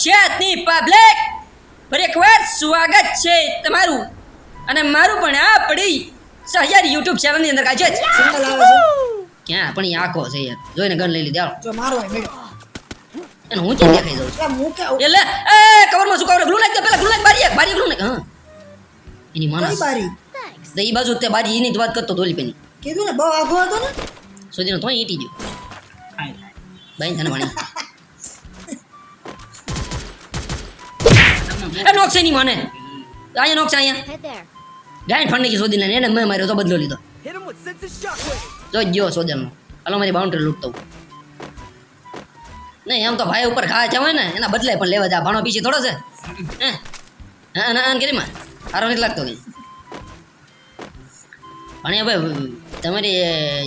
ગુજરાતની પબ્લિક ફરી એકવાર સ્વાગત છે તમારું. અને મારું પણ આપણી સહયાર યુટ્યુબ ચેનલની અંદર આજે જ સિગ્નલ આવે છે. ક્યાં પણ આખો છે યાર? જોઈને ગન લઈ લીધા જો મારો એને હું ચેક દેખાઈ જાઉં છું? એટલે એ કવરમાં શું કવર ગ્લુ લાગ દે પેલા ગ્લુ લાગ બારી બારી ગ્લુ લાગ હા. એની માનસ માણસ. બારી? તો ઈ બાજુ તે બારી એની જ વાત કરતો ધોલી પેની. કીધું ને બહુ આઘો હતો ને. સુધીનો તો ઈટી ગયો. બાઈ તને ભણી એ નોક છે ની મને. અહીંયા નોક છે અહીંયા. ગાયન ફંડ શોધીને એને મેં માર્યો તો બદલો લીધો. જો જ ગયો સોજનનો હાલો મારી બાઉન્ડ્રી લૂંટતો. નહીં એમ તો ભાઈ ઉપર ખાય છે હોય ને એના બદલે પણ લેવા જા. ભાણો પીછી થોડો છે. હે? હા ના કરીમાં સારો નથી લાગતો કંઈ. ભણ્યા ભાઈ તમારી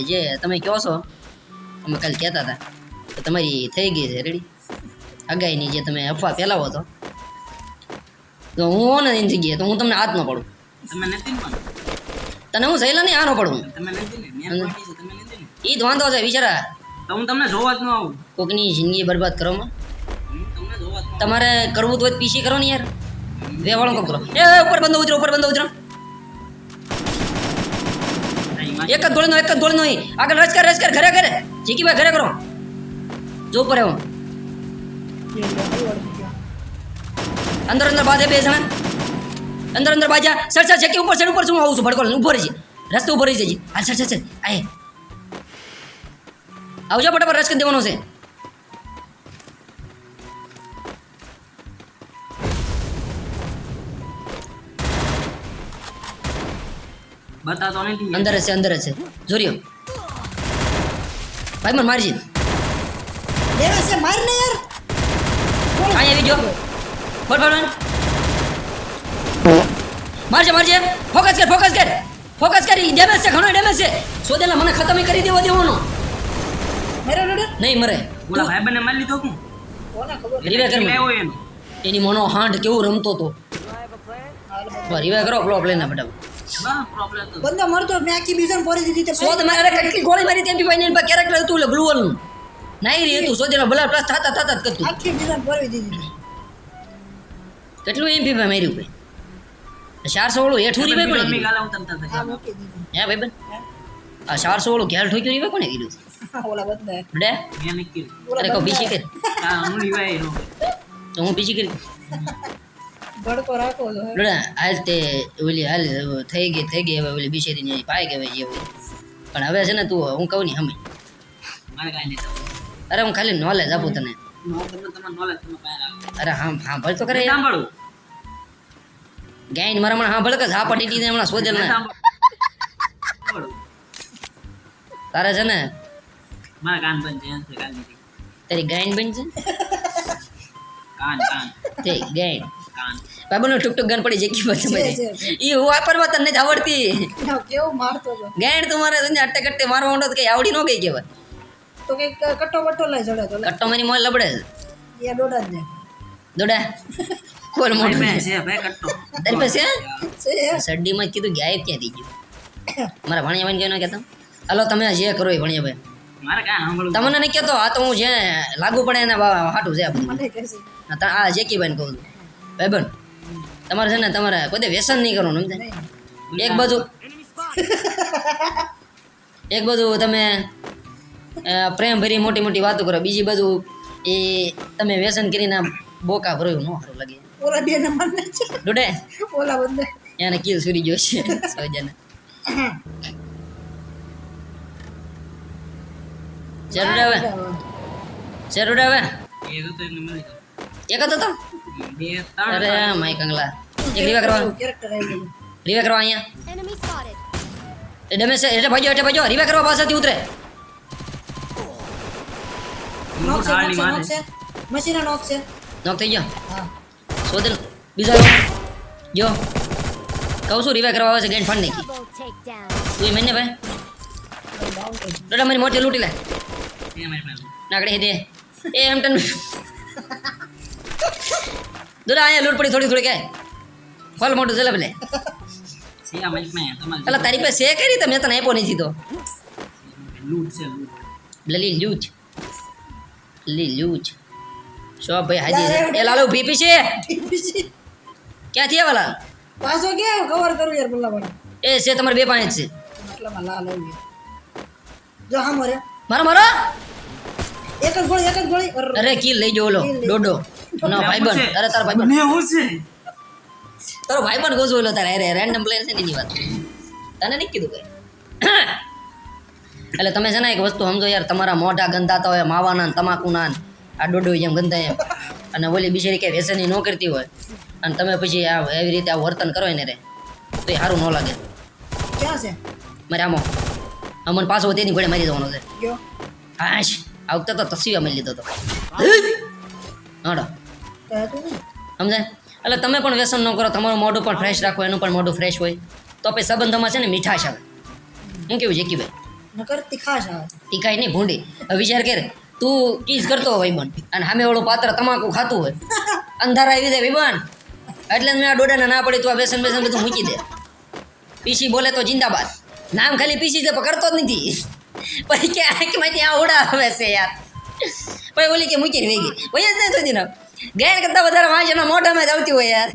જે તમે કહો છો અમે કાલે કહેતા હતા તમારી થઈ ગઈ છે રેડી અગાઈની જે તમે અફવા ફેલાવો છો તો હું ને એની જગ્યાએ તો હું તમને હાથ ન પડું. તમે નથી તને હું સહેલા નહીં આનો પડું? તમે નથી મેં એ જ વાંધો છે બિચારા. તો હું તમને જોવા જ ન આવું. કોકની જિંદગી બરબાદ કરો હું તમને જોવા જ ન તમારે કરવું તો હોય પીસી કરો ને યાર. વેવાળો કોક કરો. એ ઉપર બંધો ઉતરો ઉપર બંધો ઉતરો. એક જ ગોળનો એક જ ગોળીનો. આગળ રસ કર રસ કર ઘરે ઘરે. જીકી ભાઈ ઘરે કરો. જો ઉપર એવો અંદર અંદર બાધે બે જણા. અંદર અંદર બાજા સર સર ચેકી ઉપર સર ઉપર શું આવું છું ભડકો ઊભો રહી છે રસ્તે ઊભો રહી જજી. હા સર સર સર આય. આવજો ફટાફટ રસ કરી દેવાનો છે. બતાતો નથી અંદર હશે છે અંદર જ છે. જોરિયો ભાઈ મને મારજી. દેવા છે માર ને યાર. અહીંયા આવી ગયો. ફટ ફટ મારજે મારજે. ફોકસ કર ફોકસ કર. ફોકસ કરી ડેમેજ છે ઘણો ડેમેજ છે. સોદેલા મને ખતમ કરી દેવા દેવાનો મેરો ડોડે નહીં મરે. બોલા ભાઈ બને મારી લીધો હું? કોને ખબર રિવે કર એનો. એની મનો હાંડ કેવું રમતો તો રિવે કરો ફ્લોપ લઈને બટા હા પ્રોબ્લેમ તો. બંદો મરતો મેં આખી બીજન પોરી દીધી તે સોદ મારે કેટલી ગોળી મારી તેમ ભાઈ ને કેરેક્ટર હતું એટલે ગ્લુઅલનું નાઈ રહી હતું સોદેલા ભલા પ્લસ થાતા થાતા જ કરતું. આખી બીજન પોરી દીધી કેટલું એમપી ભાઈ મેર્યું ભાઈ? ચારસો ઓળું હેઠું રીવે કોને હે ભાઈ બેન? આ ચારસો ઓળું ઘેર ઠોક્યું રીવે કોને કીધું? ઓલા ડે અરે કહો બીજી કર. હા હું લીવાય તો હું બીજી કરી. ભડકો રાખો તો હાલ તે ઓલી હાલ થઈ ગઈ થઈ ગઈ હવે ઓલી બિચારી ને પાઈ ગઈ જે પણ હવે છે ને તું હું કહું ની થતું. અરે હું ખાલી નોલેજ આપું તને. અરે હા હા તો કરે. સાંભળું ગાયન મારા કે દીધી હમણાં સોજલ ને સાંભળું તારે છે ને? મારા કાન બંધ છે કાન તારી ગાયન બન છે? કાન કાન. તે ગાયન. કાન. બાબુનું ટુક ટુક ગન પડી ગઈ પછી છે, ઈ હું વાપરવા તને જ આવડતી. કેવું મારતો તો. મારે છે ને મારવા માંડો તો કઈ આવડી ન ગઈ કહેવાય. તો કે કટ્ટો બટ્ટો લઈ જડે તો કટ્ટો મારી મોય લબડે એ દોડા જ દોડા? કોલ મોઢું છે ભાઈ કટ્ટો તારી પાસે સડ્ડીમાં જ કીધું ગાયબ ક્યાંથી ગયું? મારા ભણિયા ભાઈ કેનો કહેતા? હાલો તમે જે કરો એ ભણિયા ભાઈ તમને નહીં કહેતો? આ તો હું જે લાગુ પડે એને હાટું છે આ જેકી જેકીભાઈને કહું છું. ભાઈબંધ તમારે છે ને તમારે કોઈ વ્યસન નહીં કરવાનું સમજે એક બાજુ એક બાજુ તમે પ્રેમ ભરી મોટી મોટી વાતો કરો. બીજી બાજુ એ તમે વ્યસન કરીને બોકા ભર્યું ન સારું લાગે. ઓલા બે નંબર ને છે. ડોડે? ઓલા બંદે એને કિલ સુરી ગયો છે સૌજને જરૂર હવે જરૂર હવે. એ તો એને મળી એક જ તો? બે ત્રણ અરે માય કંગલા એક રીવા કરવા. કેરેક્ટર આવી રીવા કરવા અહીંયા. Enemy spotted. એ ડમે એટલે ભાજો એટલે ભાજો રીવા કરવા પાસેથી ઉતરે. નોક છે ઢાળની નોક છે માથે. નોક છે મશીના નોક છે નોક થઈ ગયો હા શોધેલ બીજો આવ્યો. જો કહું છું રીવા કરવા આવે છે ગેન ફંડ નહીં Double takedown. તું મેને ભાઈ ડાઉન થઈ ડોડા મારી મોટી લૂંટી લે એ મારી પાસે નાકડે દે એ એમ ટન દોડા અહીંયા લૂંટ પડી થોડી થોડી કે ફલ મોટું ચલે ભલે છે આ મારી પાસે તમારી પેલા તારી પાસે છે કરી તમે તને આપ્યો નથી તો લૂટ છે લૂટ લલી લૂચ લલી લૂચ શો ભાઈ હાજી એ લાલુ પીપી છે? ક્યાંથી આવેલા પાછો કે કવર કરું યાર બોલા બડા એ છે તમારે બે પાણી છે. મતલબમાં લાલ આવી જો હા મરે. મારો મારો? એક જ ગોળી એક જ ગોળી. અરે કિલ લઈ જો ઓલો. ડોડો ના બન. અરે તારો ભાઈબંધ મે હું છે. તારો ભાઈબંધ ગોજો ઓલો તારે. અરે રેન્ડમ પ્લેયર છે ની એની વાત. તને નહીં કીધું કઈ? એટલે તમે છે ને એક વસ્તુ સમજો યાર તમારા મોઢા ગંધાતા હોય માવાના ને તમાકુના આ ડોડો જેમ ગંધાય એમ. અને ઓલી બિચારી કે વ્યસની ન કરતી હોય. અને તમે પછી આ એવી રીતે આ વર્તન કરો ને રે. તો એ સારું ન લાગે. ક્યાં છે? મારે આમો. અમને પાછો તેની ઘોડે મારી દેવાનો છે. હાશ. આ વખતે તો તસવીર મળી લીધો હતો હાડો. સમજાય એટલે તમે પણ વ્યસન ન કરો તમારું મોઢું પણ ફ્રેશ રાખો એનું પણ મોઢું ફ્રેશ હોય. તો પછી સંબંધોમાં છે ને મીઠાશ આવે. હું કેવું જેકીભાઈ નકર તીખાશ આવે ટીકાય નહીં ભૂંડી હવે વિચાર કર તું કિસ કરતો હોય ભાઈબંધ અને સામે વાળું પાત્ર તમાકુ ખાતું હોય અંધાર આવી જાય ભાઈબંધ એટલે મેં આ ડોડાને ના પડી તું આ બેસન બેસન બધું મૂકી દે પીસી બોલે તો જિંદાબાદ નામ ખાલી પીસી છે પણ કરતો જ નથી પછી કે આંખમાંથી આ ઓડા આવે છે યાર પછી ઓલી કે મૂકીને વેગી ભાઈ જ નહીં થતી ને ગેર કરતાં વધારે વાંચના મોઢામાં જ આવતી હોય યાર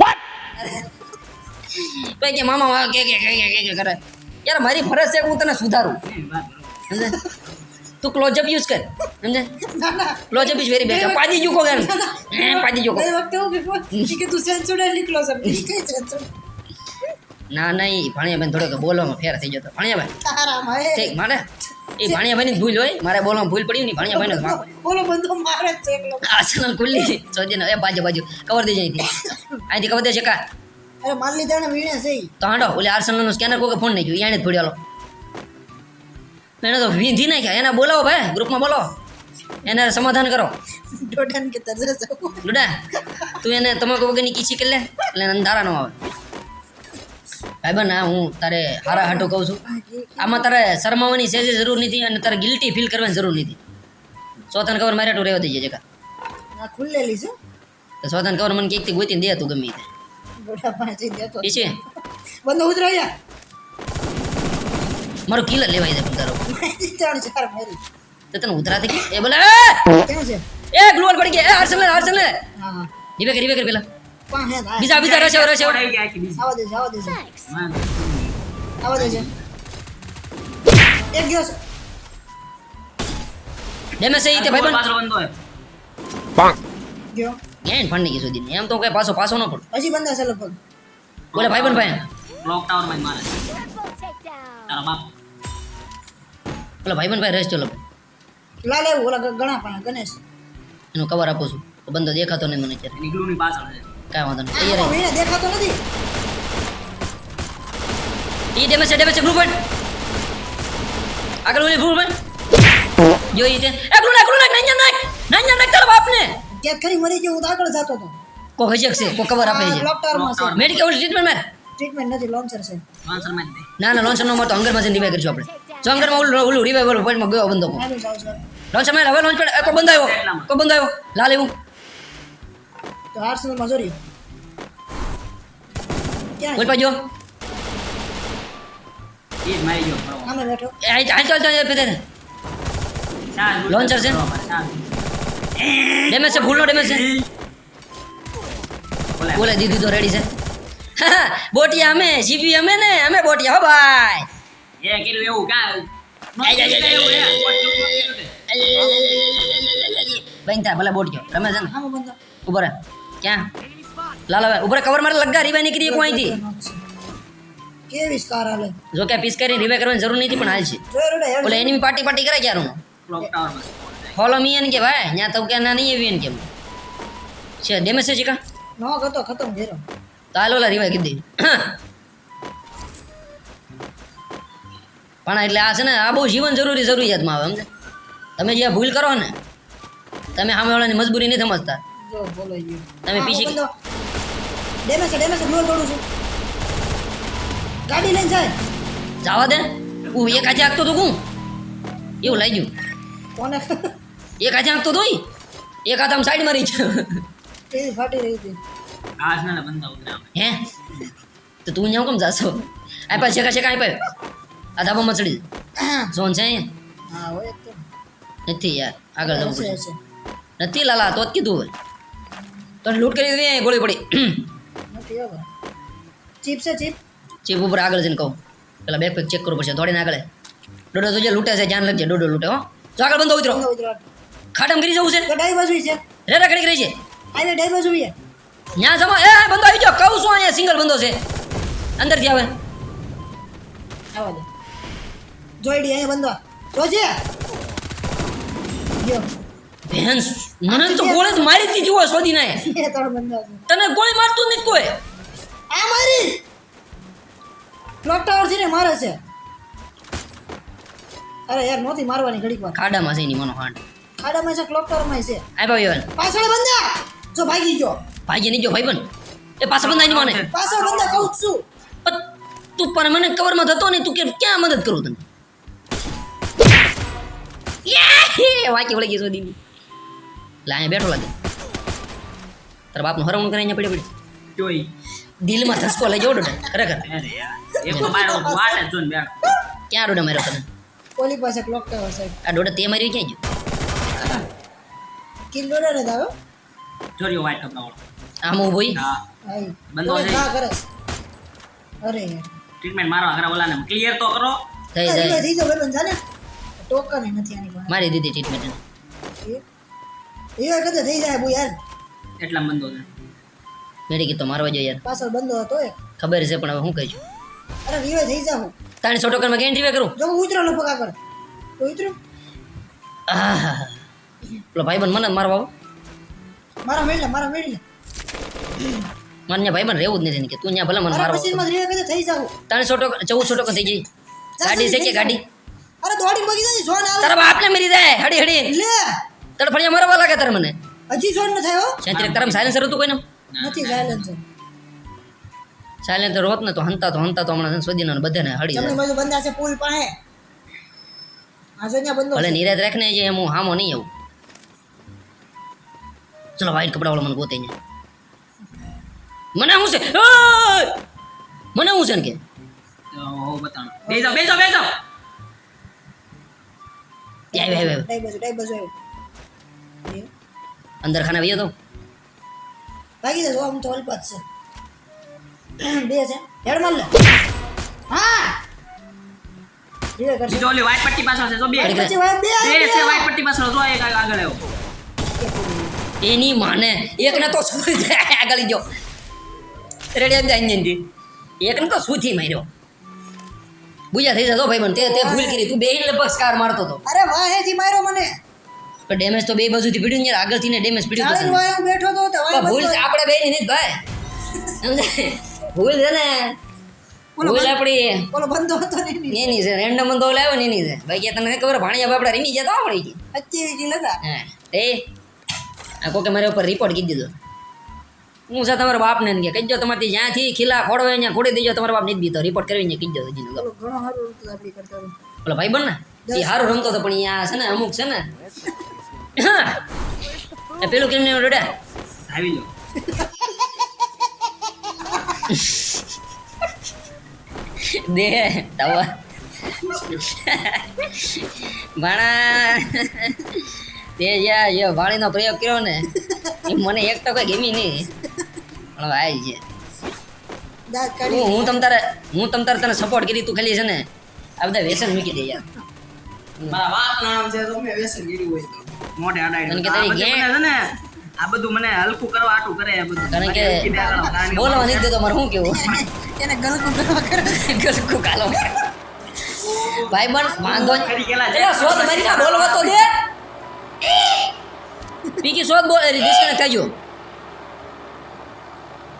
પછી કે મામા વાહ કે કે કે કે કે કે કરે યાર મારી ફરજ છે કે હું તને સુધારું. સમજે? તું ક્લોઝઅપ યુઝ કર. સમજે? ક્લોઝઅપ ઇઝ વેરી બેટર પાજી જુકો કેમ પાજી જુકો એ વખતે હું કીધું કે તું છે ઈ ના નહીં ભાણિયા બેન થોડોક બોલવામાં ફેર થઈ જતો. ભાણિયા ભાઈ ઠીક મારે? એ ભાણિયા ભાઈની જ ભૂલ હોય. મારે બોલવામાં ભૂલ પડી ને ભાણિયા ભાઈનો વાંક. બોલો બંધો મારે છે આ ચેનલ ખુલ્લી સોજે એ બાજુ બાજુ. કવર દેજે અહીંથી. અહીંથી કવર દેજે કા? અરે માર લીધા ને વીણે છે તો હાંડો ઓલે આર્સેનલનું સ્કેનર કોકે ફોન નાખ્યો એને થોડી આલો એને તો વીંધી નાખ્યા એને બોલાવો ભાઈ ગ્રુપમાં બોલો એને સમાધાન કરો. ડોડાને કે તરસે. લુડા તું એને તમાકુ વગરની કીચી કરી લે એટલે અંધારા ન આવે. ભાઈ બન હા તારે હારા હાટું કહું છું. આમાં તારે શરમાવાની સેજે જરૂર નથી અને તારે ગિલ્ટી ફીલ કરવાની જરૂર નથી. સોતન કવર મારે રહેવા દઈએ જગા ખુલ્લેલી છે. સોતન કવર મને કંઈકથી ગોતીને દે તું ગમે તે ડોડા પાસે દેતો એ છે. બંધો ઉતરો અહીંયા. મારું કિલર લેવાય છે પણ તારો ત્રણ ચાર મારી. તો તને ઉતરાતી કે એ બોલે ક્યાં છે? એ ગ્લોલ પડી ગયા. એ આર્સેનલ આર્સેનલ હા હા. રીવે કર રીવે કર પેલા પાંચ હે. થાય. બીજા બીજા રશે રશે આવી ગયા આખી બીજી. આવા દે છે આવા દે છે વાંધો. આવા દે છે એક ગયો છે. ડેમેજ છે ઈ તે ભાઈ બન પાછળ બંધો હોય. ગયો. ગેન ફંડ ગઈ સુધી એમ તો કઈ પાછો પાછો ન પડ. પછી બંધા છે લગભગ. બોલે ભાઈ બન ભાઈ. ક્લોક ટાવરમાં મારે. તારા બાપ. બોલે ભાઈ બન ભાઈ રેસ ચલો. લા લે ઓલા ગણા પણ ગણેશ. એનું કવર આપું છું. બંધો દેખાતો નહીં મને અત્યારે નીકળું ની પાછળ છે કાંઈ વાંધો નહીં. તૈયાર દેખાતો નથી. ઈ ડેમેજ છે ડેમેજ છે ગ્રુપ આગળ ઓલી બ્લુ જો ઈ છે એ બ્લુ નાખ બ્લુ નાખ નાખ. નાખ નાખ તારા બાપને. ક્યાંક ખરી મરી ગયો હું તો આગળ જતો હતો. કો હજક છે કો કવર આપે છે. બ્લોક ટાવરમાં છે. મેડિકલ ટ્રીટમેન્ટ માર. ટ્રીટમેન્ટ નથી લોન્ચર છે. લોન્ચરમાં ના ના લોન્ચર નો માર તો હંગરમાં જઈને રિવાઈ કરશું આપણે. જો હંગરમાં ઓલું ઓલું રિવાઈવ ઓલું પોઈન્ટમાં ગયો બંધો લોન્ચરમાં હવે લોન્ચ પર કો બંધ આવ્યો કો બંધ આવ્યો. લાલ એવું. તો આર્સેનલમાં જોરી ક્યાં બોલ પાજો એ મારી ગયો આમે બેઠો. આ ચાલ ચાલ ચાલ પેતે લોન્ચર છે? ડેમેજ છે ફૂલનો ડેમેજ છે બોલે. દીધી તો રેડી છે બોટિયા અમે જીવી અમે ને અમે બોટિયા હો ભાઈ એ કીધું એવું કા બોટિયો રમે છે ને ઊભો રહે ક્યાં લાલ હવે ઊભો રહે કવર મારે લગા રીવાઈ નીકળી કોઈ અહીંથી કેવી સ્કાર હાલે જો કે પીસ કરી રીવાઈ કરવાની જરૂર નથી પણ હાલ છે ઓલે એની પાર્ટી પાર્ટી કરે ક્યારું ક્લોક. ફોલો મી એને કે ભાઈ ત્યાં તો કે ના નહીં આવી કેમ છે ડેમેજ છે ચીકા નો ગતો ખતમ ઘેરો. તો હાલ ઓલા રીવાઈ કીધી પણ એટલે આ છે ને આ બહુ જીવન જરૂરી જરૂરિયાતમાં આવે સમજે? તમે જે ભૂલ કરો ને તમે સામેવાળાની મજબૂરી નથી સમજતા. તમે પીછી ડેમેજ ડેમેજ છે ગ્લોલ દોડું છું. ગાડી લઈને જાય. જવા દે. હું એક આજે આગતો તો હું એવું લાગ્યું. કોને? એક હાથે આંકતો તો. એક હાથ આમ સાઈડ મારી છે. ફાટી રહી હતી. આ જ ને બંધા ઉતરે આપણે. હે? તો તું અહીંયા કેમ જાશો? આપ્યા શેકા શેકા આપ્યા આ ધાબો મચડી. ઝોન છે હા હોય તો. નથી યાર આગળ જવું પડશે. નથી લાલા તો જ કીધું તો લૂટ કરી દે ગોળી પડી. નથી હવે. ચીપ છે ચીપ. ચીપ ઉપર આગળ જઈને કહું. પેલા બેકપેક ચેક કરવું પડશે. દોડીને આગળ. ડોડો તો જે લૂંટે છે ધ્યાન લખજે ડોડો લૂંટે હો. જો આગળ બંધો ઉતરો. બંધો ઉતરો. ખાટમ કરી જવું છે? ડાઈ બાજુ છે. રે રે ઘડી કરી છે. આવે ડાઈ બાજુ છે ન્યા જમા એ બંધો આવી જાઓ કહું છું અહીંયા સિંગલ બંધો છે. અંદરથી આવે. આવા દે. જોઈડી અહીંયા બંદો જોજે ગયો ભેંસ મને તો ગોળી મારી હતી જુઓ શોધી ના બે ત્રણ બંધો છે. તને ગોળી મારતું નહીં કોઈ. આ મારી. ક્લોક ટાવર ને મારે છે. અરે યાર નોતી મારવાની ઘડીક વાર ખાડામાં એની મનો હાંડ. ખાડામાં છે ક્લોક ટાવરમાં છે. આવ્યા ભાઈ પાછળ બંધા. જો ભાગી ગયો. ભાગી નહીં જો ભાઈ બન એ પાછળ બંધા નહીં મને. પાછળ બંધા કહું છું. તું પણ મને કવરમાં થતો નહીં તું કે ક્યાં મદદ કરું તને? વાંચી વળી ગઈ સુધી એટલે અહીંયા બેઠો લાગે. તારા બાપનું હરવણું કરીને અહીંયા પડી પડી જોઈ. દિલમાં ધસકો લઈ જવો ડોડે ખરેખર. અરે યાર એક તો મારો વાટ જ જોઈને બેઠો. ક્યાં ડોડે માર્યો તને? ઓલી પાસે ક્લોક ટાવર સાહેબ આ ડોડે તે મારી ક્યાં ગયું? કિલ ડોડર જ આવ્યો જોરિયો વાઈટ કપડા વાળો આમ હું ભાઈ? હા. બંધો છે. ના કરસ અરે. યાર ટ્રીટમેન્ટ મારો આગળ ઓલાને ક્લિયર તો કરો. થઈ જાય. થઈ જાય બંધ જાને ટોકન નથી આની પાસે. મારી દીધી ટ્રીટમેન્ટ એ? કદે થઈ જાય બુ યાર એટલા બંધો છે મેડિકલ તો મારવા જોઈએ યાર. પાછળ બંધો હતો એક. ખબર છે પણ હવે શું કહીશું? અરે રીવે થઈ જાવ તાણી છોટો કરમાં કેમ રીવે કરું? જો હું ઉતરો લપક આગળ તો ઉતરો. આહ પેલો ભાઈ બન મને મારવા આવો. મારા મેળ મારા મેળ મને ભાઈ બન રહેવું જ નથી કે તું ત્યાં ભલે મને મારવા પછી માં રહે થઈ જાવ ત્રણ સો ટોકન ચૌદ સો થઈ ગઈ. ગાડી છે કે ગાડી? અરે દોડી મગી જાય જોન આવે. તારા બાપને મરી જાય હડી હડી. લે. તડફડિયા મારવા લાગે તાર મને. હજી જોન ન થયો સેન્ચરી તારા સાયલેન્સર હતું કોઈને? નથી સાયલેન્સર સાયલેન્સર હોત ને તો હંતા તો હંતા તો હમણાં સોદીના બધાને જમણી જાય. બાજુ બંધા છે પુલ પાસે. આજે ત્યાં બંધો ભલે. નિરાત રાખને જે હું હામો નહીં આવું. ચલો વાઈટ કપડા વાળો મને ગોતે અહીંયા. મને શું છે? મને શું છે ને કે? બેસો બેસો બેસો અંદર ખાને આવ્યો તો? ભાગી જશો આમ તો અલ્પત છે. બે છે. હેડ માર લે. હા! જો ઓલી white પટ્ટી પાછળ છે જો બે. છે ગયા. પટ્ટી પાછળ. જો એક આગળ આવ્યો. એની માને. એકને તો શું આગળ જો રેડિયા જાય અહીંથી એકને તો સૂથી માર્યો. બુજા થઈ જતો ભાઈ બન તે તે ભૂલ કરી. તું બેહીને લગભગ સ્કાર મારતો હતો. અરે વાહેથી માર્યો મને. પણ ડેમેજ તો બે બાજુથી પીડ્યું ને આગળથી ને ડેમેજ પીડ્યું ચાલીને વાય હું બેઠો તો તો ભૂલ. આપણે બે ની ભાઈ. સમજાય ભૂલ છે ને. ભૂલ આપણી ઓલો બંધો હતો ને એની. છે. રેન્ડમ બંધો લાવ્યો ને એની છે. ભાઈ કે તમને ખબર ભાણિયા બાપડા રીમી જતો આપણે છે પચીસ કિલ હતા હા. એ આ કોકે મારા ઉપર રિપોર્ટ કરી દીધો. હું છે તમારા બાપને ને કે કહીજો તમારથી જ્યાંથી ખીલા ખોડો અહીંયા ખોડી દેજો તમારા બાપ નહીં દીધો રિપોર્ટ કરીને કીધો હજી ઓલો ભાઈ બન ને એ સારું રમતો હતો પણ અહીંયા છે ને અમુક છે ને. એ પેલું કેમ નહીં રડ્યા આવી લો દે તવા ભાણા તે જ્યાં જે વાણીનો પ્રયોગ કર્યો ને એ મને એક તો કોઈ ગમી નહીં. પણ ભાઈ છે હું તમ તારે હું તમ તારે તને સપોર્ટ કરી તું ખાલી છે ને આ બધા વ્યસન મૂકી દે યાર. મારા બાપ નામ છે તો મેં વ્યસન કર્યું હોય તો. મોઢે બધું મને છે ને આ બધું મને હલકું કરવા આટું કરે આ બધું. કારણ કે મને હલકી બેહાડો. કારણ કે બોલવા નથી દેતો મારે શું કેવું? એને ગલકું કરવા કરે ગલકું કાલો. ભાઈ બન વાંધો શોધ મારી બોલવા તો દે? પીકી શોધ બોલ ડિસ્કનેક્ટ થઈ ગયો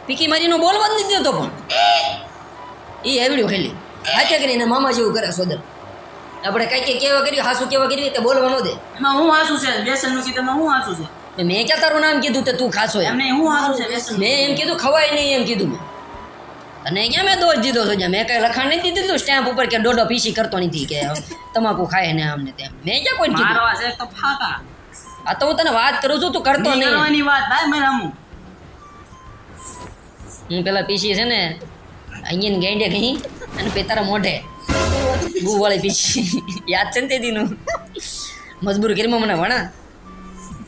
પીકી મારીનો બોલવા જ નથી દેતો પણ. એ એવડ્યું ખાલી. હાથે કરીને મામા જેવું કરે સોદર. આપણે કઈ કઈ કેવા કર્યું હાસુ કેવા કર્યું તે બોલવા ન દે. એમાં હું હાસુ છે? વ્યસનનું કીધું હું હાસુ છે? મેં ક્યાં તારું નામ કીધું તે તું ખાસો એમ. હું હાસુ છે બેસન મેં એમ કીધું ખવાય નહીં એમ કીધું મેં. અને ક્યાં મેં દોષ દીધો છો? મેં કઈ લખાણ નથી દીધું? સ્ટેમ્પ ઉપર કે ડોડો પીસી કરતો નથી કે તમાકુ ખાય ને આમને તેમ. મેં ક્યાં કોઈ કીધું? મારવા છે તો ફાકા. આ તો હું તને વાત કરું છું તું કરતો નહીં. કરવાની વાત ભાઈ મેં રમું હું પેલા પીસી છે ને અહીંયા ગેંડે ગઈ અને પેતારા મોઢે ગુવાળી પીસી. યાદ છે ને તે દીનું મજબૂર કરીમાં મને ભણા.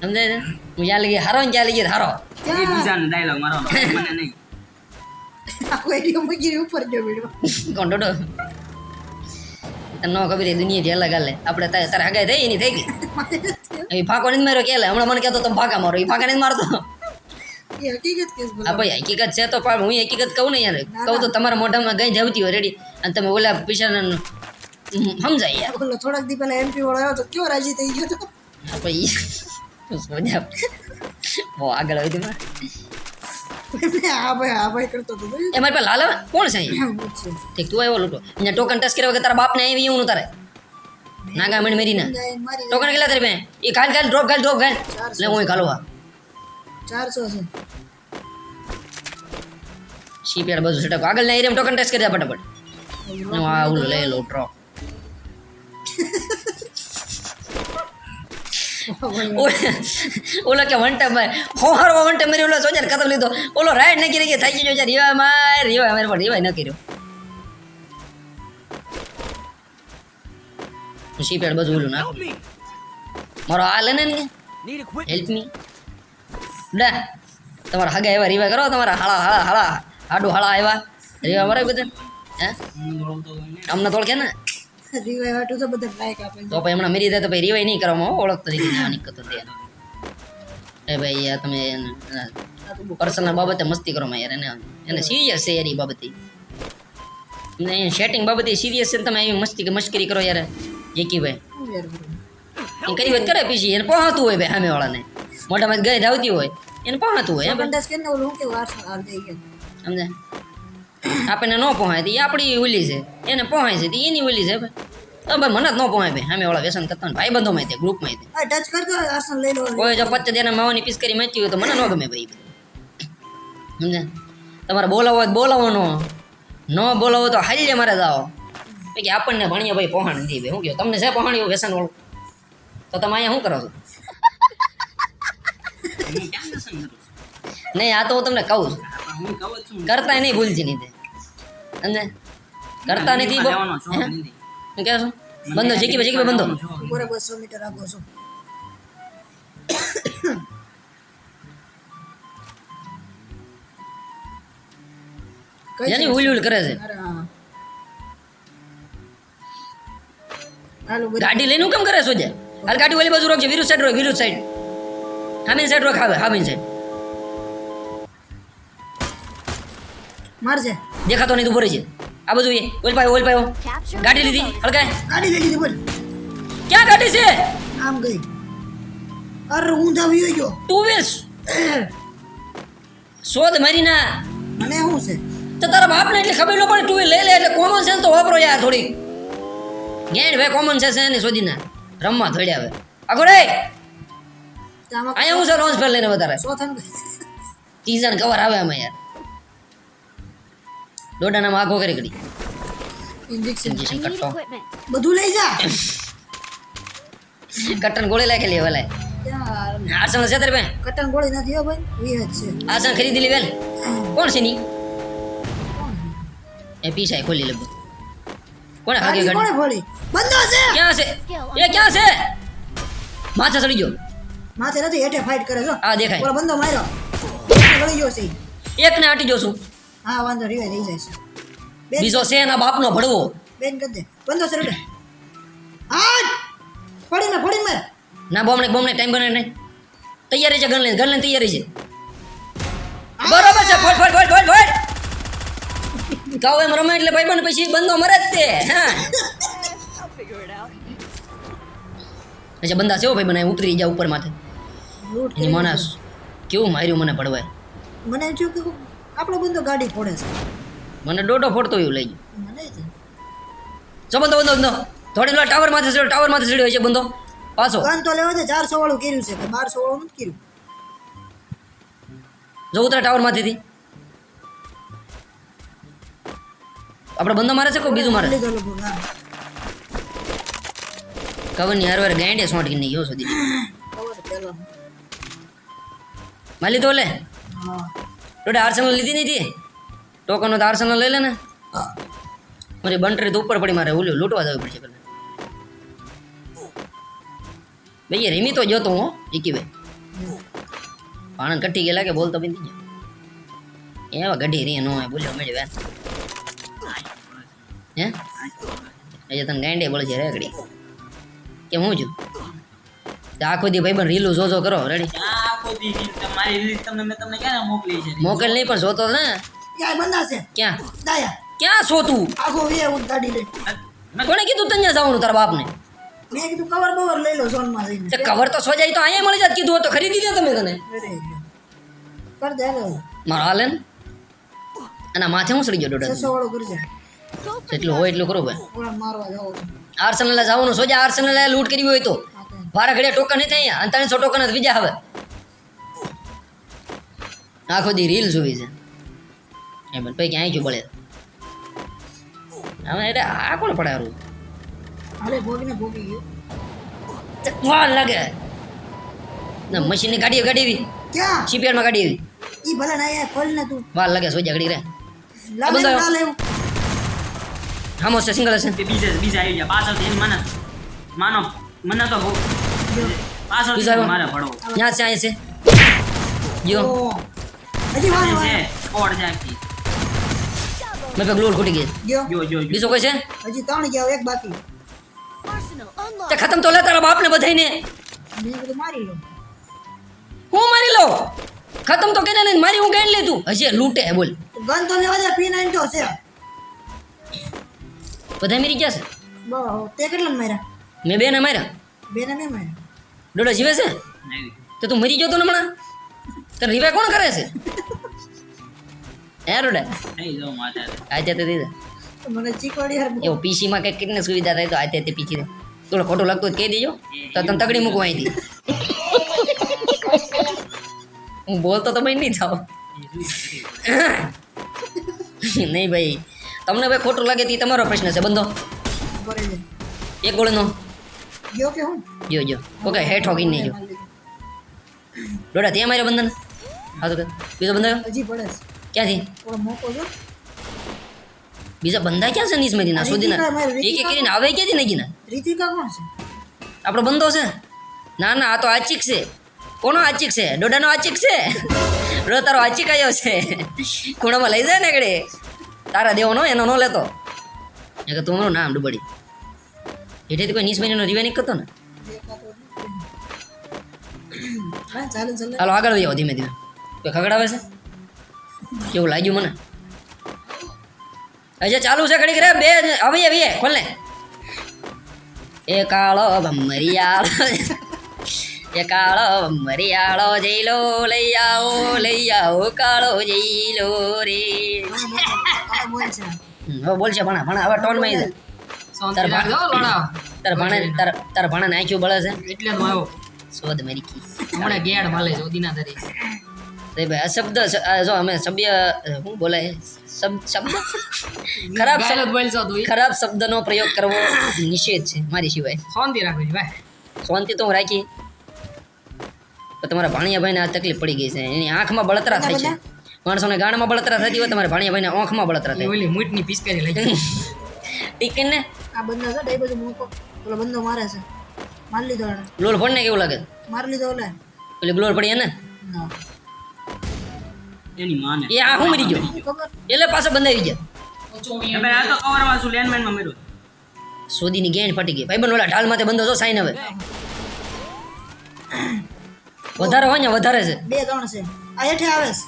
સમજાય છે? હું જ્યાં લગી હારો ને ત્યાં લગી હારો. ડાયલોગ મારો મને નહીં. આખો એડિયો મૂકી ઉપર ગયો વીડિયો કોણ ડોડો તને ન ખબર એ દુનિયા જે અલગ હાલે. આપણે તારે હગાઈ થઈ એની થઈ ગઈ. એ ફાંકો નથી માર્યો કે હમણાં મને કહેતો તમે ફાંકા મારો એ ફાંકા નથી મારતો. હા ભાઈ હકીકત છે તો પણ હું હકીકત કહું ને યાર. કહું તો તમારા મોઢામાં ગઈ જવતી હોય રેડી. અને તમે ઓલા પૈસા સમજાય યાર. ઓલો થોડાક દી પહેલા એમપી વાળો આવ્યો તો કયો રાજી થઈ ગયો તો? ભાઈ મજા બહુ આગળ આવી હતી એમને ભાઈ હા ભાઈ કરતો હતો એ મારી પાસે લાલ કોણ છે હું. ઠીક તું આવ્યો લૂંટો. અહીંયા ટોકન ટચ કર્યો વગર તારા બાપને આવી એવું તારે નાગા મણી મેરી ના ટોકન કેટલા તારી પાસે? એ ખાલ ખાલ ડ્રોપ ખાલ ડ્રોપ ખાલ. એટલે હું ખાલવા ચારસો છે. સી પેડ બધું સેટઅપ આગળ ના એરિયા ટોકન ટેસ્ટ કરી દે ફટાફટ હું આ ઓલું લઈ ડ્રોપ ઓલો કે વન ટાઈમ હો હારો વન ટાઈમ મારી ઓલો સોજર કતમ લીધો. ઓલો રાઈડ નાખી કે થઈ ગયો રીવા માર રીવા મારે. પણ રીવા ન કર્યો. સી પેડ બધું ઓલું ના મારો આ લેને ને હેલ્પ મી ડા તમારા હગા એવા રીવા કરો તમારા હાળા હાળા હાળા હાડું હાળા આવ્યા. રીવા મારે બધા? હે? અમને તોડ કે ને? રીવાય હાટું તો બધા લાઈક આપે તો પછી હમણાં મેરી દે તો ભાઈ રિવાય નહીં કરવામાં ઓળખ તરીકે ના નીકળતો દે એ ભાઈ આ તમે પર્સનલ બાબતે મસ્તી કરો યાર એને એને સિરિયસ છે એની બાબતે. ને સેટિંગ બાબતે સિરિયસ છે તમે એવી મસ્તી કે મશ્કરી કરો યાર જેકી ભાઈ. એ કરી? વાત કરે પછી એને પહોંચતું હોય ભાઈ સામે વાળાને મોઢામાં ગઈ આવતી હોય એને પહોંચતું હોય હે આપણને ન પહોંચાય તો એ આપણી ઓલી છે. એને પહોંચાય છે તો એની ઓલી છે ભાઈ. તો ભાઈ મને જ ન પહોંચાય ભાઈ. સામે વાળા વ્યસન કરતા ભાઈ બંધો માં ગ્રુપમાં માં ટચ કરતો લઈ લો. કોઈ જો પચ્ચે દેના માવાની પીસ કરી મચી હોય તો મને ન ગમે ભાઈ. સમજે તમારે બોલાવો હોય તો બોલાવવાનો. ન બોલાવો તો હાલી મારે જાઓ. કે આપણને ભણીએ ભાઈ પહોંચ નથી ભાઈ. શું કહ્યું તમને છે પહોંચ્યું વ્યસન વાળું? તો તમે અહીંયા શું કરો છો? નહીં આ તો હું તમને કહું છું. પણ હું કહું જ છું. કરતા નહીં ભૂલજી નહીં સમજે કરતા નથી હે? કહો છો? બંધો શીખી ભાઈ શીખી બંધો. બરાબર બસો મીટર આગો છો. કઈ જેની ઉલ ઉલ કરે છે. ગાડી લઈને હું કેમ કરે સોજે? હાલ ગાડી ઓલી બાજુ રોકજે વિરુદ્ધ સાઈડ રોક વિરુદ્ધ સાઈડ હામીન સાઈડ રોક હામીન સાઈડ મારજે. દેખાતો નહીં તું ભરે છે. આ બધું એ. ઓલ પાયો ઓલ પાયો. ગાડી લીધી. હળકાય ગાડી લઈ લીધી બોલ. ક્યાં ગાડી છે? આમ ગઈ. અરે હું વયો ગયો. ટુ વ્હીલ્સ શોધ મારી ના મને શું છે? તો તારા બાપને એટલી ખબર ન પડે ટુ વ્હીલ લઈ લે એટલે કોમન સેન્સ તો વાપરો યાર થોડી ગેંડ ભાઈ કોમન સેન્સ એને શોધી ના રમવા થોડી આવે આગળ રે અહીંયા હું છે લોન્ચ પર લઈને વધારે. ચોથાનું સીઝન કવર આવે આમાં યાર. દોડાનામાં આખો કરી કરી. ઇન્જેક્શન કટો. બધું લઈ જા. કટન ગોળી લાખેલી લે. યાર. આસન છે તારે કટન ગોળી નથી હો ભાઈ. વીહ છે. આસન ખરીદી લી વેલ કોણ છે ની? એ પીસાય ખોલી લે કોણ હાગે ગાડી કોણ ખોલી બંધો છે. ક્યાં છે? એ ક્યાં છે? માથે ચડી ગયો. માથે નથી હેઠે ફાઇટ કરે છો. આ દેખાય. ઓલો બંધો માર્યો. ગળી ગયો છે. એકને આટી જોશું હા વાંધો રિવાય થઈ જાય બીજો છે એના બાપનો ભડવો? બેન કરી દે. છે રેડે હા ફોડી માર ફોડી માર ના બોમને બોમને ટાઈમ બને નહીં. તૈયારી છે ગણ લઈને ગણ લઈને તૈયારી છે. બરોબર છે ફોડ ફોડ ફોડ ફોડ ફોડ. કહું એમ રમે એટલે ભાઈ બને પછી બંધો મરે જ તે હા. બંદા છે ભાઈ મને ઉતરી જાય ઉપર માથે એની માણસ કેવું માર્યું મને પડવાય મને જો કે આપણો બંદો ગાડી ફોડે છે. મને દોડો ફોડતો એવું લઈ ગયું. જ. બંધો બંધો થોડી લો ટાવર માથે ચડ્યો ટાવર માથે ચડ્યો છે બંદો. પાછો. કાન તો લેવા દે ચારસો વાળું કર્યું છે કે બારસો વાળું નથી કર્યું? જો ઉતરા ટાવરમાંથી. આપણે બંધો મારે છે કોઈ બીજું મારે? લીધો લોકો હા. કવરની હારવાર ગાંડે સોટ નહીં ગયો સુધી. ખબર માલી તો લે? હા. ટોટે આર્સેનલ લીધી નહીં હતી ટોકન તો આર્સેનલ લઈ લે ને. મારી બંટરી તો ઉપર પડી મારે ઓલું લૂંટવા જવું પડશે પેલા. ભાઈ રેમી તો જોતો હું ભાઈ ભાણન કઠી ગયેલા કે બોલતો બી નહીં એવા ગઢી રે નો બોલ્યો મેળી વેન હે? એ તને ગાંડે બોલે છે રેગડી કે હું છું? આખો દી ભાઈ રીલું જોજો કરો. રેડી આખો દી રીલ તમારી રીલ તમને મેં તમને ક્યારે મોકલી છે મોકલ નહીં પણ જોતો ને. ક્યાં બંદા છે ક્યાં? દાયા. ક્યાં છો તું? આખો વે હું ગાડી લે મેં કોણે કીધું તને જવાનું તારા બાપને? મેં કીધું કવર બવર લઈ લો ઝોનમાં જઈને. તે કવર તો સોજાઈ તો અહીંયા મળી જાત કીધું હોત તો ખરીદી દે તમે તને. કર દે હાલો. મારો હાલે ને? અને માથે હું સડી ગયો છસો ડોડા વાળો કરજે. જેટલું હોય એટલું કરો ભાઈ. મારવા જાવ આર્સેનલ આર્સનલ જવાનું સોજા આર્સેનલ લૂંટ કરી હોય તો. વારા ઘડિયા ટોકન નથી અહીંયા અને ત્રણસો ટોકન જ બીજા હવે. આખો દી રીલ જોવી છે. એ પણ પૈકી અહીં છું બળે. હવે એટલે આ કોણ પડાયું અરે ભોગીને ભોગી ગયો. વાર લાગે. ના મશીનની ગાડી ગાડી ક્યાં? શિપયાર્ડમાં ગાડી એવી. ઈ ભલે ના યાર ખોલ ને તું. વાર લાગે સોજા ઘડી રે બંધ લાલ એવું હામો છે સિંગલ હશે બીજા બીજા આવી ગયા. પાછળથી એની માનસ માનો. મને તો બહુ પાછળથી બીજા આવ્યો? મારે ભણવો. ત્યાં છે અહીંયા છે. જો ઓ હજી વારે છે વારે સ્કોડ છે આખી? મેં પે ગ્લોર ખૂટી ગઈ. ગયો જો જો જો બીજો કોઈ છે? હજી ત્રણ ગયા એક બાકી. તે ખતમ તો લે તારા બાપને બધાયને. મેં કીધું મારી લો. હું મારી લો? ખતમ તો કરીને મારી હું ગઈ લે તું હજી લૂંટે બોલ. ગન તો લેવા દે પી નાઈન તો છે બધા મેરી ગયા છે? બહુ. તે કેટલા માર્યા? મેં બે ને માર્યા. બે ને મેં માર્યા. ડોડા જીવે છે? તો તું મરી ગયો તો હમણાં? તને રિવાય કોણ કરે છે? હે ડોડા? આજે તે દીધા. મને ચીકવાડી હાર એવો પીસીમાં કંઈક કેટલી સુવિધા થાય તો આજે તે પીછી દે. થોડો ખોટું લાગતો કહી દેજો. તો તને તગડી મૂકવા અહીંથી હું બોલતો તો ભાઈ નહીં થાવ નહીં ભાઈ. તમને ભાઈ ખોટું લાગે તે તમારો પ્રશ્ન છે. બંધો. એક ગોળનો. ગયો કે હું? ઓકે હેઠ હોગી નહીં જો ડોડા ત્યાં મારે બંધન? હા તો બીજો બંધા હજી પડે ક્યાંથી? મોકો જો બીજા બંધા ક્યાં છે નીસ મદીના સુધીના? એક એક કરીને આવે ક્યાંથી નહીં ગીના? રીતિકા કોણ છે? આપણો બંધો છે? ના ના આ તો આચિક છે. કોનો આચિક છે? ડોડાનો આચિક છે? ડોડો તારો આચિક આવ્યો છે. ખૂણામાં લઈ જાય ને કડે તારા દેવાનો એનો નો લેતો. તું મારું નામ ડુબડી. હેઠેથી કોઈ નીસ મહિનાનો રિવે નહીં કરતો ને? હાલો આગળ જાઓ ધીમે ધીમે. કોઈ ખગડાવે છે? કેવું લાગ્યું મને? હજી ચાલુ છે ઘડીક રે બે આવી આવી ખોલ ને. એ કાળો ભમરિયાળો. એ કાળો ભમરિયાળો જઈલો લઈ આવો લઈ આવો કાળો જઈલો રે. આ બોલ છે. ભણા ભણા હવે રાખજો લડાવ તાર ભાણે તાર તાર ભાણે નાખ્યું બળે છે. એટલે નો આવ્યો શોધ મેરી કી. હમણાં ગેડ મળે છે ઉદીના તરી તો ભાઈ આ શબ્દ સ- આ જો અમે સભ્ય શું બોલાય? શબ્દ શબ્દ ખરાબ શબ્દ બોલશો તું ખરાબ શબ્દનો પ્રયોગ કરવો નિષેધ છે મારી સિવાય. શાંતિ ભાઈ. શાંતિ તો હું રાખી. તમારા તમારા ભાણિયાભાઈને આ તકલીફ પડી ગઈ છે. એની આંખમાં બળતરા થાય છે. માણસોને ગાણમાં બળતરા થતી હોય તમારા ભાણિયાભાઈને આંખમાં બળતરા થાય. ઓલી મૂઠની પિચકારી લઈ. ટીકીને આ બંદો છે ડાઈ બાજુ બધું મોકો. પેલો બંદો મારે છે. મારી લીધો એને. ગ્લોર ફોડ ને કેવું લાગે? મારી લીધો ઓલે. પેલી ગ્લોર પડી એને? ના. એની માને. એ આ હું મરી ગયો? એટલે પાસે બંધાવી ગયા. ભાઈ આ તો માં સોદીની ગેંડ ફાટી ગઈ. ભાઈ ઓલા ઢાલ માથે બંધો છો સાઈન હવે. વધારે હોય ને વધારે છે. બે ત્રણ છે. આ હેઠે આવે છે.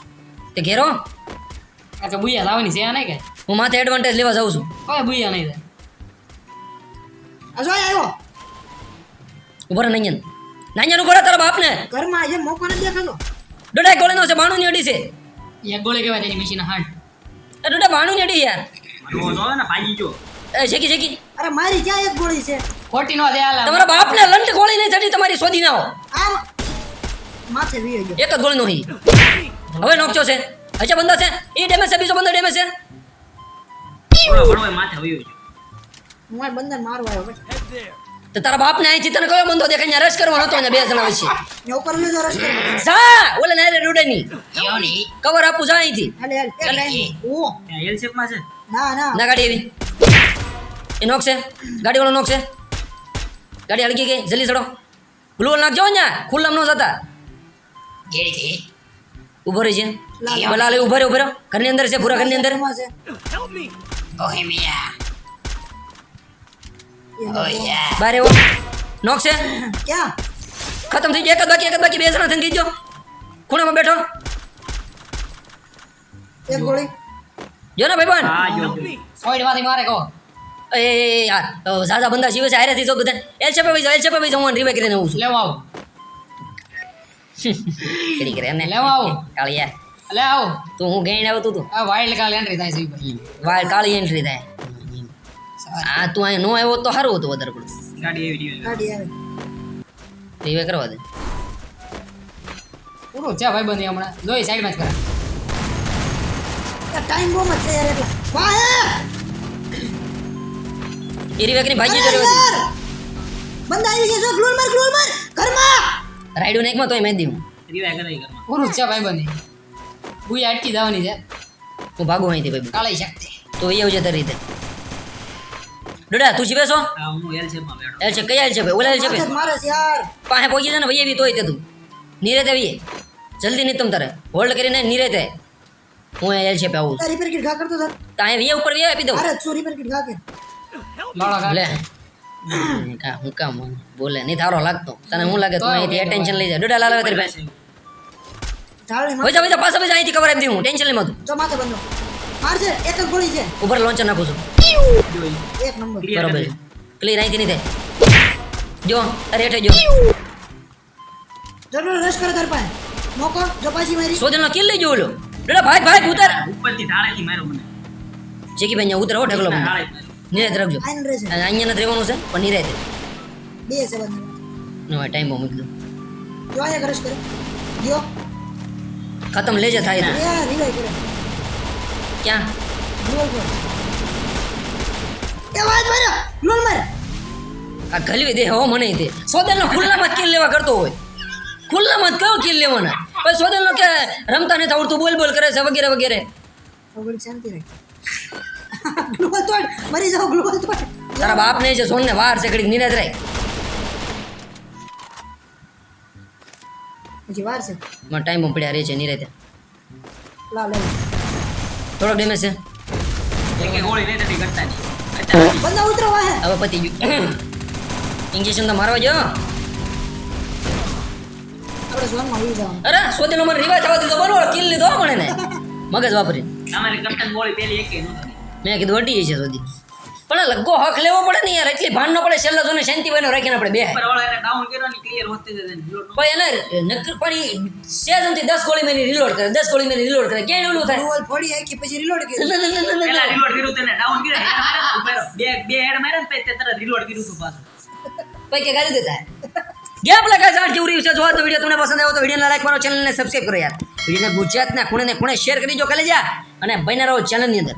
તે ઘેરો? આ કે બુયા લાવવાની છે આ નહીં કે? હું માથે એડવાન્ટેજ લેવા જાઉં છું. કોઈ બુયા નહીં અહીં આવ્યો. ઉભર નહીં નાઈન ઉભર તારા બાપને. ઘરમાં એ મોકો ન દેખાતો. ડોડા ગોળીનો છે બાણું ની અડી છે. એક ગોળી કેવા તેની મશીન હાડ. એ ડોડા બાણું ની અડી યાર. જો જો ને ભાજી જો એ શેકી શેકી અરે મારી ક્યાં એક ગોળી છે? ખોટી નો દે આલા તમારા બાપને લંડ ગોળી નહીં ચડી તમારી શોધી નાઓ આમ માથે વી ગયો. એક જ ગોળી નો હી. હવે નોકચો છે. અચ્છા બંદો છે. એ ડેમેજ છે બીજો બંદો ડેમેજ છે. માથે વયો છે આ બંદર મારવા આવ્યો તો તારા બાપને અહીંથી તને કયો મંદો દેખાય? અહીંયા રસ કરવાનો હતો અહીંયા બે જણા ને રસ જા ઓલે નારે રૂડે ની. કવર આપું જા અહીંથી. હાલે હાલ ઓ ત્યાં એલ શેપમાં છે? ના ના. ના ગાડી એવી. એ નોક છે. ગાડી વાળો નોક છે. ગાડી હળગી ગઈ જલ્દી ચડો. ગ્લુઅલ નાખજો ને ખુલ્લામ ન જતા. ઊભો રહી છે. લાલ. બોલા લે ઊભો રે ઊભો ઘરની અંદર છે પૂરા ઘરની અંદર. બારે ઓ નોક છે? ક્યાં? ખતમ થઈ ગયા એક જ બાકી? એક જ બાકી બે જણા થઈને ખૂણામાં બેઠો. એક ગોળી. જો ને ભાઈ હા જો સોઈડમાંથી મારે કો એ યાર ઝાઝા બંદા જીવે છે હારેથી જો બધા. એલ છે ભાઈ એલ છપે ભાઈ હું રીવે કરીને આવું છું. લેવા આવો. કેડી કરે એને લેવા આવો. કાળિયા. લે આવો. તું હું ગઈને આવતું તું. આ વાઇલ્ડ કાલ એન્ટ્રી થાય છે. વાળ કાળી એન્ટ્રી થાય. આ તું અહીં નો આવ્યો હોત તો સારું હતું વધારે પડતું. ગાડી આવી ગાડી આવે. રીવે કરવા દે. પૂરું છે ભાઈ બંધી હમણાં. જોઈ સાઈડમાં જ કરા. ટાઈમ બોમ જ છે યાર એટલે. વાહ એ! રિવે કરી ભાગી અરે જો રેવા બંદા આવી ગયા છે માર ગ્લુલ માર ઘરમાં રાઈડો નેકમાં તોય મેં દીધું. ડીવે કરાઈ ઘરમાં પૂરો છે ભાઈ બંધી બુઈ આટકી જવાની છે. હું ભાગું અહીંથી ભાઈ. કાલે શક્તિ તો એ આવજે તારી રીતે. ડોડા તું જીવે છો હા હું એલ શેપમાં બેઠો. એલ છે કયા એલ છે ભાઈ ઓલા એલ છે માથે મારે છે યાર. પાસે પહોંચી જાય ને ભાઈ એવી તોય તે તું. નીરે તેવી જલ્દી નહીં તમ તારે. હોલ્ડ કરીને નીરે તે હું એલ છે આવું તારી પર કિટ ઘા કરતો સર તાએ વીએ ઉપર વીએ આપી દઉં? અરે ચોરી પર કિટ ઘા કે? લાડો લે. કા હું કામ બોલે નહીં થારો લાગતો. તને હું લાગે? તું અહીંથી એટેન્શન લઈ જા. ડડા લાલ આવે તારી પાસે. હોય જા હોય જા પાછા પાછા અહીંથી કવર આપી દઉં ટેન્શન લઈ મત જો માથે બંધો. માર છે એક જ ગોળી છે. ઉપર લોન્ચર નાખું છું. એક નંબર. બરોબર. ક્લિયર અહીંથી નહીં થાય? જો અરે હેઠે જો. જરૂર રશ કરે તાર પાસે. મોકો જો પાછી મારી. સોજનો કિલ લઈ જો ઓલો. ડોડા ભાઈ ભાઈ ઉતર. ઉપરથી ઢાળેથી મારો મને. ચેકી ભાઈ ઉતર હો ઢગલો મને. નિરાત રાખજો. આઈન રહે છે અહીંયા નથી રહેવાનું છે પણ નિરાત બે છે બંધ નો ટાઈમ બહુ મૂકી જો આયા રશ કરે. જો. ખતમ લેજે થાય. તો. રિવાઈ કરે. ક્યાં? એ માર્યો આ ગલવી દે હો મને તે સોદલનો ખુલ્લામાં કિલ લેવા કરતો હોય. ખુલ્લામાં કયો કિલ લેવાના? પછી સોદલનો કે રમતા નથી આવડતું બોલ બોલ કરે છે વગેરે વગેરે. શાંતિ રાખ. ગ્લોલ તોડ મરી તોડ. તારા બાપને છે સોનને વાર છે ઘડીક નિરાત રાખ. વાર છે. ટાઈમ પડ્યા રહે છે લા લે થોડોક ડેમેજ છે. એક ગોળી નહીં થતી કરતા નહીં. બંદા ઉતરો વાહે હવે પતી ગયું. ઇન્જેક્શન તો મારવા જો આપણે ઝોનમાં આવી જાવ અરે સોદલનો મને રિવાજ થવા દીધો. બરોબર કિલ લીધો મને ને મગજ વાપરી તમારી કરતા ગોળી પેલી એકે નહોતી. મેં કીધું અટી છે સોદી પણ લગ્ગો હક લેવો પડે ને યાર એટલી ભાન ન પડે છેલ્લા જોને શાંતિભાઈનો રાખીને આપણે બે. એને ડાઉન કર્યો ને ક્લિયર હોતી જતી ને reload પણ એને નક્કર પણ ઈ સેજનથી દસ ગોળી મેં રિલોડ કરે દસ ગોળી મેં રિલોડ કરે. ક્યાં ઓલું થાય? બોલ ફોડી આખી પછી રિલોડ કરે પેલા કર્યું તેને ડાઉન કર્યું. બે બે હેડ માર્યા ને પછી તે તરત reload કર્યું તું પાછું. પછી કે કરી દેતા. ગેપ લગા સાઠ જેવું રહ્યું છે. જો તો વીડિયો તમને પસંદ આવ્યો તો વિડીયોને લાઈક કરો ચેનલને સબસ્ક્રાઈબ કરો યાર. વિડીયોને ગુજરાતના ખૂણે ને ખૂણે શેર કરી જો કાલે જા. અને બન્યા રહો ચેનલની અંદર.